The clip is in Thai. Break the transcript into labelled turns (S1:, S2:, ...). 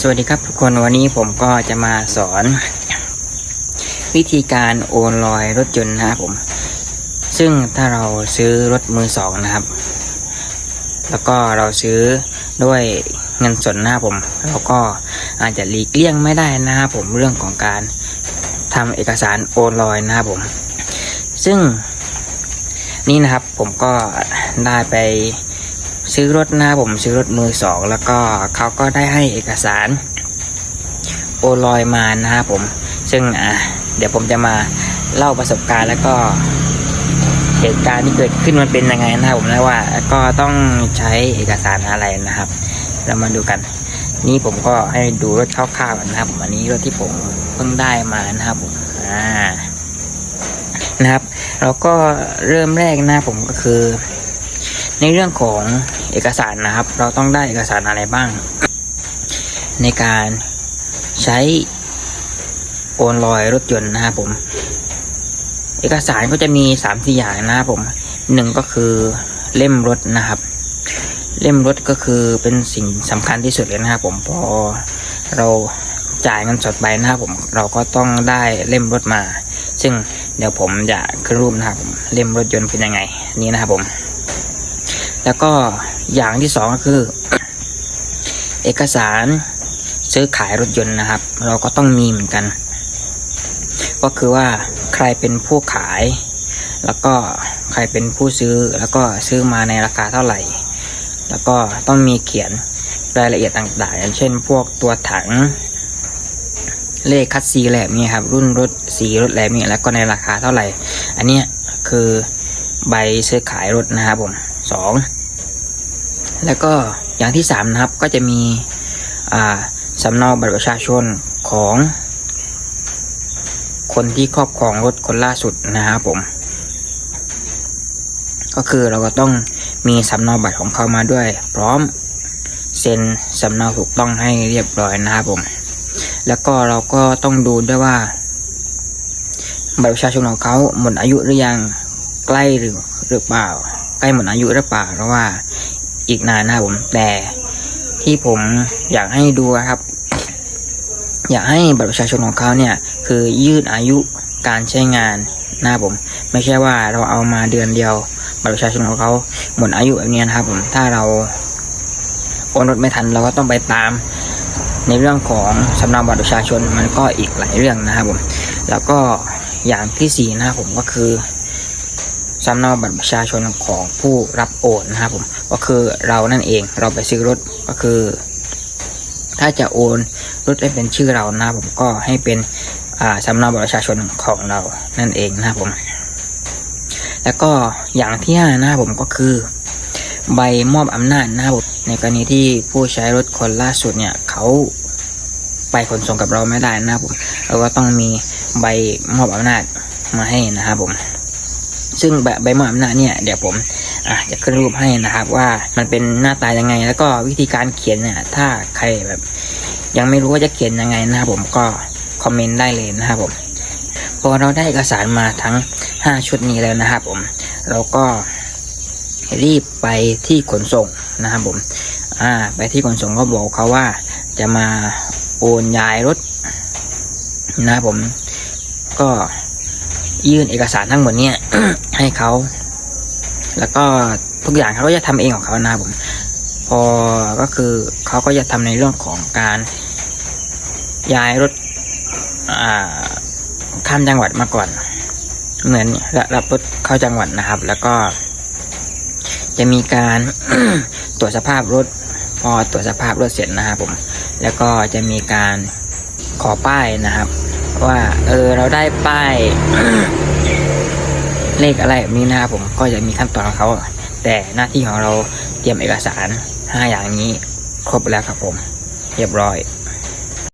S1: สวัสดีครับทุกคนวันนี้ผมก็จะมาสอน วิธีการโอนลอยรถยนต์นะครับผม ซึ่งถ้าเราซื้อรถมือสองนะครับ แล้วก็เราซื้อด้วยเงินสดนะครับผม เราก็อาจจะหลีกเลี่ยงไม่ได้นะครับผมเรื่องของการทำเอกสารโอนลอยนะครับผม ซึ่งนี่นะครับผมก็ได้ไป ซื้อรถนะผมซื้อรถมือสองแล้วก็เขาก็ได้ให้เอกสาร โอลอยมานะครับผม ซึ่งอะเดี๋ยวผมจะมาเล่าประสบการณ์แล้วก็เหตุการณ์ที่เกิดขึ้นมันเป็นยังไงนะครับผมนะว่าก็ต้องใช้เอกสารอะไรนะครับ เรามาดูกัน นี่ผมก็ให้ดูรถคร่าวๆก่อนนะครับผมอันนี้รถที่ผมเพิ่งได้มานะครับผมอ่านะครับเราก็เริ่มแรกนะผมก็คือ ในเรื่องของเอกสารนะครับ เราต้องได้เอกสารอะไรบ้าง ในการใช้โอนลอยรถยนต์นะครับผม เอกสารก็จะมีสามสี่อย่างนะครับผมหนึ่งก็คือเล่มรถนะครับ เล่มรถก็คือเป็นสิ่งสำคัญที่สุดเลยนะครับผมพอเราจ่ายเงินสดไปนะครับผมเราก็ต้องได้เล่มรถมา ซึ่งเดี๋ยวผมจะขึ้นรูปนะครับเล่มรถยนต์เป็นยังไง นี่นะครับผม แล้วก็อย่างที่สองก็คือ เอกสารซื้อขายรถยนต์นะครับ เราก็ต้องมีเหมือนกัน ก็คือว่าใครเป็นผู้ขาย แล้วก็ใครเป็นผู้ซื้อแล้วก็ซื้อมาในราคาเท่าไหร่ แล้วก็ต้องมีเขียนรายละเอียดต่างๆอย่างเช่น พวกตัวถัง เลขคัดซีแลบนี่ครับ รุ่นรถสีรถแลบนี่แล้วก็ในราคาเท่าไหร่ อันนี้คือใบซื้อขายรถนะครับผมสอง แล้วก็อย่างที่สามนะครับก็จะมีสำเนาบัตรประชาชนของ คนที่ครอบครองรถคนล่าสุดนะครับผม ก็คือเราก็ต้องมีสำเนาบัตรของเขามาด้วย พร้อมเซ็นสำเนาถูกต้องให้เรียบร้อยนะครับผม แล้วก็เราก็ต้องดูด้วยว่า บัตรประชาชนของเขาหมดอายุหรือยังใกล้หรือหรือเปล่า ใกล้หมดอายุหรือเปล่าเพราะว่า อีกนานนะครับผม แต่ที่ผมอยากให้ดูครับ อยากให้บัตรประชาชนของเขาเนี่ย คือยืดอายุการใช้งานนะครับผม ไม่ใช่ว่าเราเอามาเดือนเดียว บัตรประชาชนของเขาหมดอายุแบบนี้นะครับผม ถ้าเราโอนรถไม่ทันเราก็ต้องไปตามในเรื่องของสำเนาบัตรประชาชนมันก็อีกหลายเรื่องนะครับผม แล้วก็อย่างที่สี่นะครับผมก็คือสำเนาบัตรประชาชนของผู้รับโอนนะครับผม ก็คือเรานั่นเองเราไปซื้อรถก็คือ ถ้าจะโอนรถให้เป็นชื่อเรานะผมก็ให้เป็นอ่าสำเนาบัตรประชาชนของเรานั่นเองนะผม แล้วก็อย่างที่ห้านะผมก็คือ ใบมอบอำนาจนะผมในกรณีที่ผู้ใช้รถคนล่าสุดเนี่ยเขาไปขนส่งกับเราไม่ได้นะผมเราก็ต้องมีใบมอบอำนาจมาให้นะครับผม ซึ่งใบใบมอบอำนาจเนี่ยเดี๋ยวผมอะจะขึ้นรูปให้นะครับว่ามันเป็นหน้าตายังไง แล้วก็วิธีการเขียนเนี่ยถ้าใครแบบ ยังไม่รู้ว่าจะเขียนยังไงนะครับผมก็คอมเมนต์ได้เลยนะครับผมพอเราได้เอกสารมาทั้ง 5 ชุดนี้แล้วนะครับผมเราก็รีบไปที่ขนส่งนะครับผมอ่าไปที่ขนส่งก็บอกเขาว่าจะมาโอนย้ายรถนะครับผมก็ ยื่นเอกสารทั้งหมดเนี่ยให้เขา แล้วก็ทุกอย่างเขาก็จะทำเองของเขานะครับผม พอก็คือเขาก็จะทำในเรื่องของการย้ายรถข้ามจังหวัดมาก่อน เหมือนรับรถเข้าจังหวัดนะครับ แล้วก็ จะมีการตรวจสภาพรถ พอตรวจสภาพรถเสร็จนะครับผม แล้วก็จะมีการขอป้ายนะครับ ว่า เออ เราได้ป้ายเลขอะไรแบบนี้นะครับผมก็จะมีขั้นตอนของเขา แต่หน้าที่ของเราเตรียมเอกสารห้าอย่างนี้ ครบแล้วครับผม เรียบร้อย